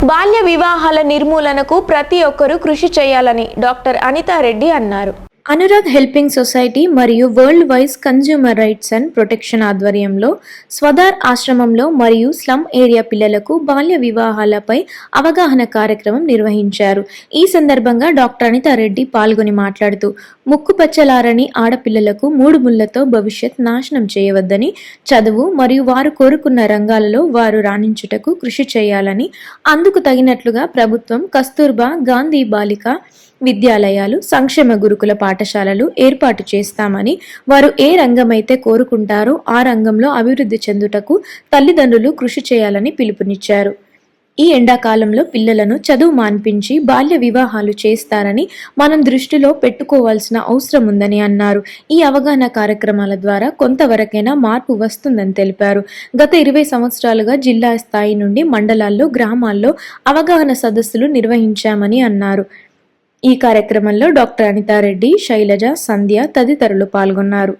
బాల్య వివాహాల నిర్మూలనకు ప్రతి ఒక్కరూ కృషి చేయాలని డాక్టర్ అనితారెడ్డి అన్నారు. అనురాగ్ హెల్పింగ్ సొసైటీ మరియు world wise consumer rights and protection ఆధ్వర్యంలో స్వదార్ ఆశ్రమంలో మరియు స్లమ్ ఏరియా పిల్లలకు బాల్య వివాహాలపై అవగాహన కార్యక్రమం నిర్వహించారు. ఈ సందర్భంగా డాక్టర్ అనితారెడ్డి పాల్గొని మాట్లాడుతూ ముక్కుపచ్చలారని ఆడపిల్లలకు మూడు ముళ్ళతో భవిష్యత్ నాశనం చేయవద్దని చదువు మరియు వారు కోరుకున్న రంగాలలో వారు రాణించుటకు కృషి చేయాలని అందుకు తగినట్లుగా ప్రభుత్వం కస్తూర్బా గాంధీ బాలిక విద్యాలయాలు సంక్షేమ గురుకుల పాఠశాలలు ఏర్పాటు చేస్తామని వారు ఏ రంగమైతే కోరుకుంటారో ఆ రంగంలో అభివృద్ధి చెందుటకు తల్లిదండ్రులు కృషి చేయాలని పిలుపునిచ్చారు. ఈ ఎండాకాలంలో పిల్లలను చదువు మాన్పించి బాల్య వివాహాలు చేస్తారని మనం దృష్టిలో పెట్టుకోవాల్సిన అవసరం ఉందని అన్నారు. ఈ అవగాహన కార్యక్రమాల ద్వారా కొంతవరకైనా మార్పు వస్తుందని తెలిపారు. గత ఇరవై సంవత్సరాలుగా జిల్లా స్థాయి నుండి మండలాల్లో గ్రామాల్లో అవగాహన సదస్సులు నిర్వహించామని అన్నారు. ఈ కార్యక్రమంలో డాక్టర్ అనితారెడ్డి శైలజ సంధ్య తదితరులు పాల్గొన్నారు.